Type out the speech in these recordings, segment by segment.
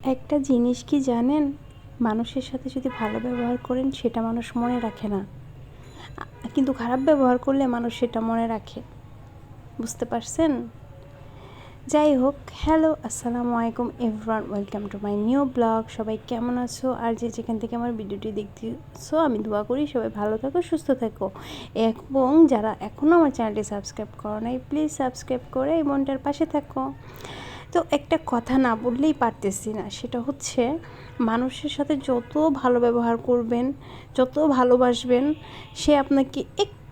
একটা জিনিস কি জানেন? মানুষের সাথে যদি ভালো ব্যবহার করেন, সেটা মানুষ মনে রাখে না। কিন্তু খারাপ ব্যবহার করলে মানুষ সেটা মনে রাখে। বুঝতে পারছেন? যাই হোক, হ্যালো, আসসালামু আলাইকুম everyone, welcome to my new blog. সবাই কেমন আছো? আর যে যেখান থেকে আমার ভিডিওটি দেখতেছো, আমি দোয়া করি সবাই ভালো থাকো, সুস্থ থাকো। এবং যারা এখনও আমার চ্যানেলটি সাবস্ক্রাইব করো নাই, প্লিজ সাবস্ক্রাইব করে এই মনটার পাশে থাকো। তো একটা কথা না বললেই পারতেছি না। সেটা হচ্ছে মানুষের সাথে যত ভালো ব্যবহার করবেন, যত ভালোবাসবেন, সে আপনাকে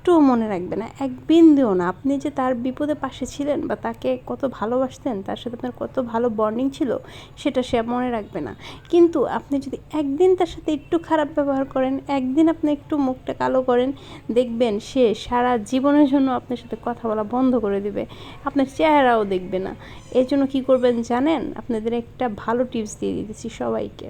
একটুও মনে রাখবে না, এক বিন্দুও না। আপনি যে তার বিপদে পাশে ছিলেন বা তাকে কত ভালোবাসতেন, তার সাথে আপনার কত ভালো বন্ডিং ছিল, সেটা সে মনে রাখবে না। কিন্তু আপনি যদি একদিন তার সাথে একটু খারাপ ব্যবহার করেন, একদিন আপনি একটু মুখটা কালো করেন, দেখবেন সে সারা জীবনের জন্য আপনার সাথে কথা বলা বন্ধ করে দেবে। আপনার চেহারাও দেখবে না। এর জন্য কী করবেন জানেন? আপনাদের একটা ভালো টিপস দিয়ে দিতেছি সবাইকে।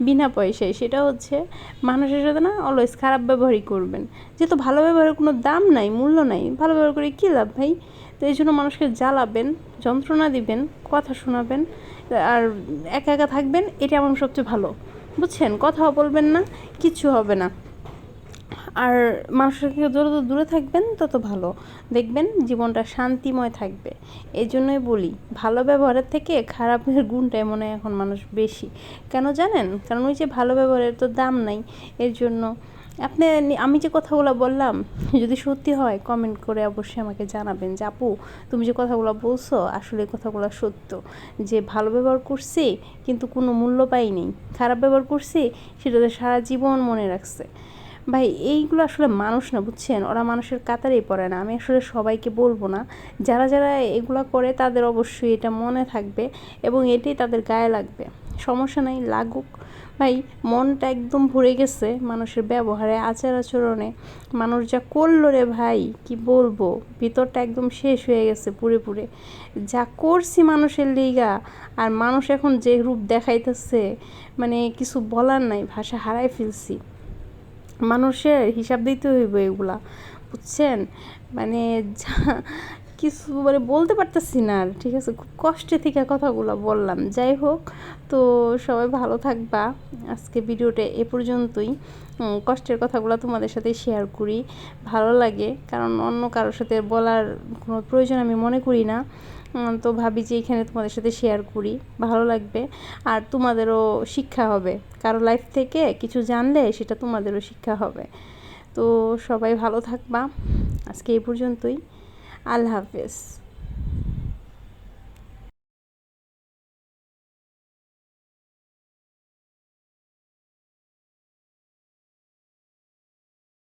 বিনা পয়সায়। সেটা হচ্ছে, মানুষের সাথে না অলওয়েজ খারাপ ব্যবহারই করবেন। যেহেতু ভালো ব্যবহারের কোনো দাম নাই, মূল্য নাই, ভালো ব্যবহার করে কী লাভ ভাই? তো এই জন্য মানুষকে জ্বালাবেন, যন্ত্রণা দিবেন, কথা শোনাবেন, আর একা একা থাকবেন এটা আমার সবচেয়ে ভালো। বুঝছেন? কথাও বলবেন না, কিচ্ছু হবে না। আর মানুষের থেকে যত দূরে থাকবেন, তত ভালো। দেখবেন জীবনটা শান্তিময় থাকবে। এই জন্যই বলি, ভালো ব্যবহারের থেকে খারাপের গুণটাই মনে হয় এখন মানুষ বেশি। কেন জানেন? কারণ ওই যে ভালো ব্যবহারের তো দাম নাই, এর জন্য আপনি আমি যে কথাগুলো বললাম, যদি সত্যি হয় কমেন্ট করে অবশ্যই আমাকে জানাবেন যে, আপু, তুমি যে কথাগুলো বলছো, আসলে কথাগুলো সত্য। যে ভালো ব্যবহার করছি, কিন্তু কোনো মূল্য পাইনি খারাপ ব্যবহার করছি, সেটা সারা জীবন মনে রাখছে। ভাই, এইগুলো আসলে মানুষ না, বুঝছেন? ওরা মানুষের কাতারেই পড়ে না। আমি আসলে সবাইকে বলব না। যারা যারা এগুলো করে, তাদের অবশ্যই এটা মনে থাকবে এবং এটাই তাদের গায়ে লাগবে। সমস্যা নাই, লাগুক। ভাই, মনটা একদম ভরে গেছে মানুষের ব্যবহারে, আচার আচরণে। মানুষ যা করল রে ভাই, কি বলব? ভিতরটা একদম শেষ হয়ে গেছে পুরে পুরে। যা করছি মানুষের লিগা, আর মানুষ এখন যে রূপ দেখাইতেছে মানে কিছু বলার নাই, ভাষা হারাই ফেলছি। মানুষের হিসাব দিতে হইব এগুলা, বুঝছেন? মানে যা কিছু মানে বলতে পারতেছি না আর, ঠিক আছে? খুব কষ্টে থেকে কথাগুলো বললাম। যাই হোক, তো সবাই ভালো থাকবা। আজকে ভিডিওটা এ পর্যন্তই। কষ্টের কথাগুলো তোমাদের সাথে শেয়ার করি। ভালো লাগে, কারণ অন্য কারোর সাথে বলার কোনো প্রয়োজন আমি মনে করি না। তো ভাবি যে এখানে তোমাদের সাথে শেয়ার করি। ভালো লাগবে। আর তোমাদেরও শিক্ষা হবে। কারও লাইফ থেকে কিছু জানলে সেটা তোমাদেরও শিক্ষা হবে। তো সবাই ভালো থাকবা। আজকে এই পর্যন্তই। আল্লাহ হাফেজ।